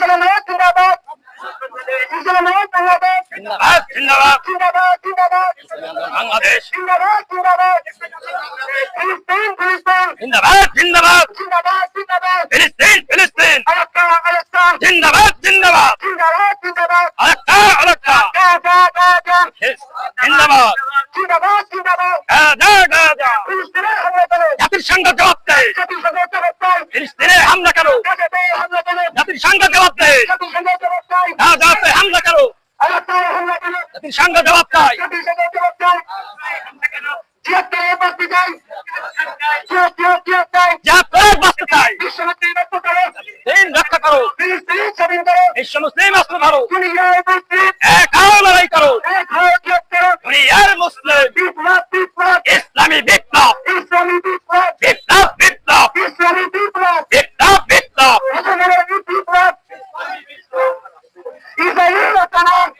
ইসলামাবাদ জিন্দাবাদ ইসলামাবাদ বাংলাদেশ জিন্দাবাদ জিন্দাবাদ জিন্দাবাদ জিন্দাবাদ বাংলাদেশ জিন্দাবাদ জিন্দাবাদ ফিলিস্তিন ফিলিস্তিন জিন্দাবাদ জিন্দাবাদ জিন্দাবাদ জিন্দাবাদ ফিলিস্তিন ফিলিস্তিন আলাক্কা আলাক্কা জিন্দাবাদ জিন্দাবাদ জিন্দাবাদ জিন্দাবাদ আলাক্কা আলাক্কা গাজা গাজা জিন্দাবাদ জিন্দাবাদ জিন্দাবাদ গাজা গাজা ফিলিস্তিনে হামলা করো জাতির সংঘ জবাব দেয় জাতিসংঘ জবাব চাই ফিলিস্তিনে হামলা করো গাজাতে হামলা করো জাতির সংঘ জবাব দেয় জাতিসংঘ জবাব চাই গাজাতে হামলা করো আলাক্কায় হামলা করো জাতির সংঘ জবাব চাই জাতিসংঘ জবাব চাই ছিয়াত্তরে বাঁচতে চাই ছিয়াত্তর ছিয়াত্তর যা করে বাঁচতে চাই বিশ্বমন্ত্রী রক্ত করো দিন রক্ষা করো ফিলিস্তিন স্বাধীন করো বিশ্ব মুসলিম আসলে ধরো দুনিয়ায় মুসলিম এক হাও লড়াই করো এক হয়ে ছিয়াত্তর দুনিয়ার মুসলিম বিপ্লব বিপ্লব ইসলামী বিপ্লব ইসলামী বিপ্লব বিপ্লব বিপ্লব ইসলামী বিপ্লব বিপ্লব বিপ্লব মুসলমানের বিপ্লব ইসরায়েলি রচনা এ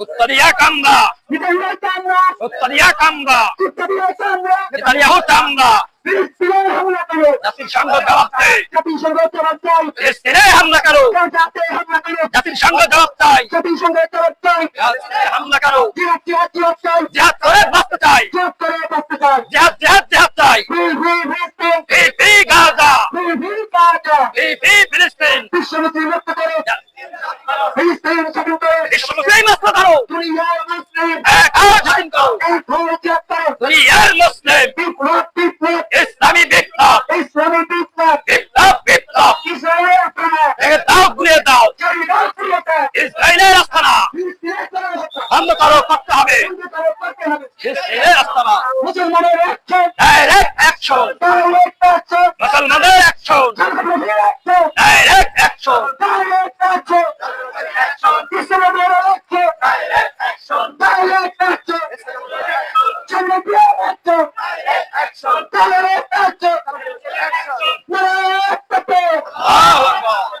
কামরা উত্তরিয়া কামরা। কুত্তারিয়া কামরা। নেতানিয়াহু কামরা ফিলিস্তিনের হামলা করো জাতির সংঘ জবাব দেয় জাতিসংঘ জবাব চাই। ফিলিস্তিনে হামলা করো গাজাতে হামলা করো। জাতির সংঘ জবাব চাই। জাতিসংঘ জবাব চাই ফিলিস্তিনে হামলা করো। জিহাদ জিহাদ জিহাদ চাই জিহাদ করে বাঁচতে চাই জিহাদ করে বাঁচতে চাই। জিহাদ জিহাদ জিহাদ চাই ফিল ফিল ফিলিস্তিন ফি ফি গাজা ফিল ফিল গাজা ফি ফি ফিলিস্তিন বিশ্বমন্ত্রী রক্ত করো ফিলিস্তিন স্বাধীন করো বিশ্ব মুসলিম আসলে ধরো দুনিয়ার মুসলিম এক হাও স্বাধীন করো এক হয়ে ছিয়াত্তর দুনিয়ার মুসলিম বিপ্লব বিপ্লব ইসলামী বিপ্লব। ইসলামী বিপ্লব বিপ্লব। বিপ্লব ইসরায়েলের আক্রমণ দাও। ঘুরে দাও ইসরায়েলের আস্তানা। বন্ধ করো, করতে হবে। ফিলিস্তিনের আস্তানা। মুসলমানের action direct action direct action মুসলমানদের action direct action direct action ইসলামের অ্যাকশন ডাইরেক্ট অ্যাকশন জনগণের অ্যাকশন ডাইরেক্ট অ্যাকশন নারায়ণ আল্লাহু আকবার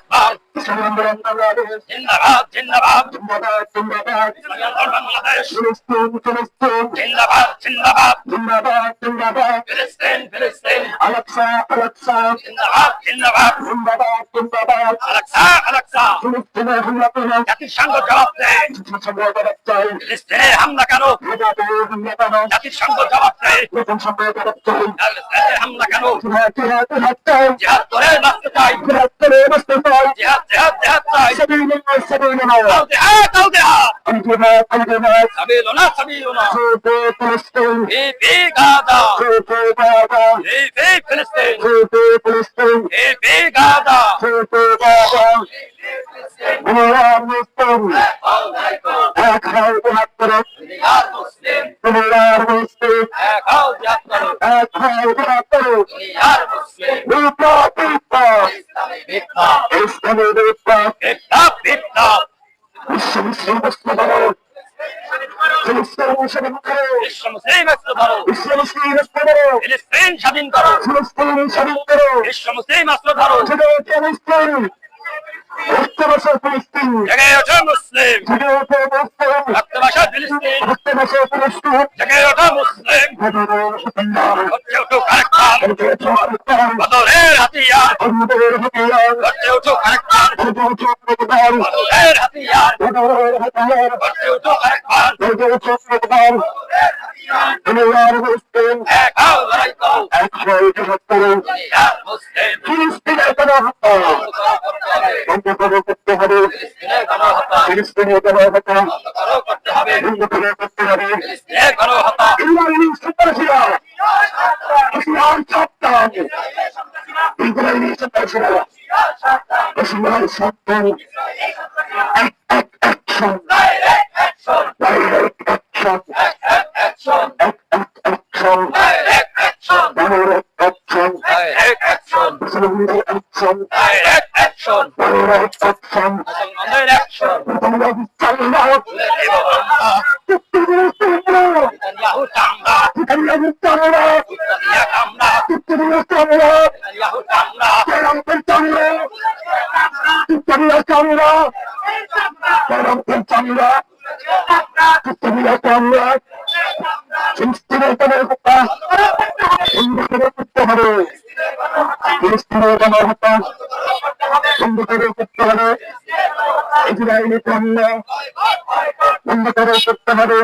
জিন্দাবাদ জিন্দাবাদ। বাংলাদেশ জিন্দাবাদ জিন্দাবাদ। ফিলিস্তিন ফিলিস্তিন। জিন্দাবাদ জিন্দাবাদ। আলাক্সা আলাক্সা। জাতির সংঘ জবাব দেয় ফিলিস্তিনে হামলা কেন? জাতির সংঘ জবাব দেয় ফিলিস্তিনে হামলা কেন? করে বাঁচতে চাই। জিহাদ জিহাদ জিহাদ চাই। আল জিহাদ আল জিহাদ সাবিলুনা সাবিলুনা ফি ফি গাজা ফি ফি ফিলিস্তিন। ফি ফি গাজা এক হাজার বাহাত্তর দুনিয়ার মুসলিম দুনিয়ার মুসলিম এক হও জিহাদ করো। এক হাজার বাহাত্তর দুনিয়ার মুসলিম বিপ্লব বিপ্লব। বিপ্লব। ইসলামী বিপ্লব। বিশ্ব মুসলিম করো ফিলিস্তিন মুসলিম করো বিশ্ব মুসলিম একটু ধরো বিশ্ব মুসলিম মুসলিম করো ফিলিস্তিন স্বাধীন করো ফিলিস্তিন স্বাধীন করো বিশ্ব মুসলিম আসলে ধরো জেগে ওঠে মুসলিম ফিলিস্তিন জেগে ওঠো মুসলিম জেগে ওঠে মুসলিম রক্তবাসা ফিলিস্তিন রক্তবর্ষ ফিলিস্তিন জেগে ওঠো মুসলিম বদরের হাতিয়ার। গর্জে বদরের হাতিয়ার গর্জে হাতিয়ার। বদরের হাতিয়ার গর্জে ওঠো কারেক্টার বদরের হাতিয়ার। দুনিয়ার মুসলিম এক হও লড়াই করো। এক হয়ে সত্তর দুনিয়ার মুসলিম। ফিলিস্তিনের কোনো হত্যা বন্ধ করো করতে হবে করতে হবে ফিলিস্তিনের কোনো হত্যা বন্ধ করো করতে হবে করতে হবে সন্ত্রাসীরা ইসরায়েলি সত্তান এক এক action direct action direct action action এক এক action direct action direct action Direct action. মুসলমানদের action Direct action. Direct action মুসলমানদের action. বাংলাদেশ চাই না তুলে দেব আমরা। উত্তরপ্রদেশ চাই না নেতানিয়াহু চামড়া। বাংলাদেশ চাই না উত্তরনিয়া কামড়া। উত্তরপ্রদেশ চাই না নেতানিয়াহু চামড়া। কেরামপুর চাই না উত্তরপ্রদেশ চাই না কেরামপুর চাই না উত্তরপ্রদেশ চাই না ফিলিস্তিনের গণহত্যা বন্ধ করতে হবে ফিলিস্তিনের গণহত্যা বন্ধ করে করতে হবে ইসরায়েলি পণ্য বন্ধ করে করতে হবে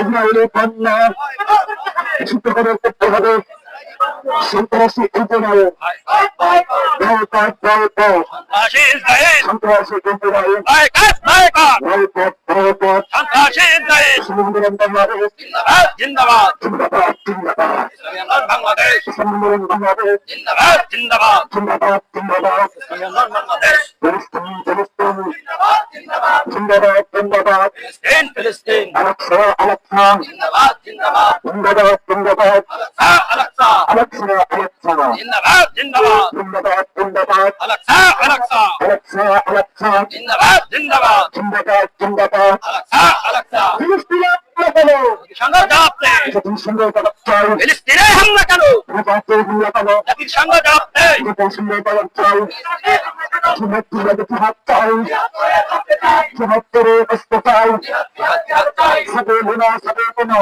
ইসরায়েলি পণ্য নিষিদ্ধ করে করতে হবে সন্ত্রাসী বয়কট সন্ত্রাসী বাংলাদেশ জিন্দাবাদ, জিন্দাবাদ। বাংলাদেশ। বাংলাদেশ জিন্দাবাদ, জিন্দাবাদ। জিন্দাবাদ জিন্দাবাদ বাংলাদেশ। ফিলিস্তিন ফিলিস্তিন জিন্দাবাদ, জিন্দাবাদ। জিন্দাবাদ ফিলিস্তিন, ফিলিস্তিন। আলাক্সা আলাক্সা জিন্দাবাদ। জিন্দাবাদ জিন্দাবাদ আলাক্সা, আলাক্সা। আলাক্সা আলাক্সা জিন্দাবাদ, জিন্দাবাদ। জিন্দাবাদ জিন্দাবাদ আলাক্সা, আলাক্সা। আলাক্সা জিন্দাবাদ, জিন্দাবাদ। জিন্দাবাদ জিন্দাবাদ আলাক্সা, আলাক্সা। ফিলিস্তিনে হামলা কেন দেয়। যখন সুন্দর জবাব চাই ফিলিস্তিনে হামলা কেন জাতীয় হামলা কেন জাতিসংঘ জবাব দেয়। যখন সুন্দর চাই জবাব তুলে হাত চাই জবাব করে অস্ত চাই জিহাদ, জিহাদ চাই। সাথে লোনা সাথে কোনো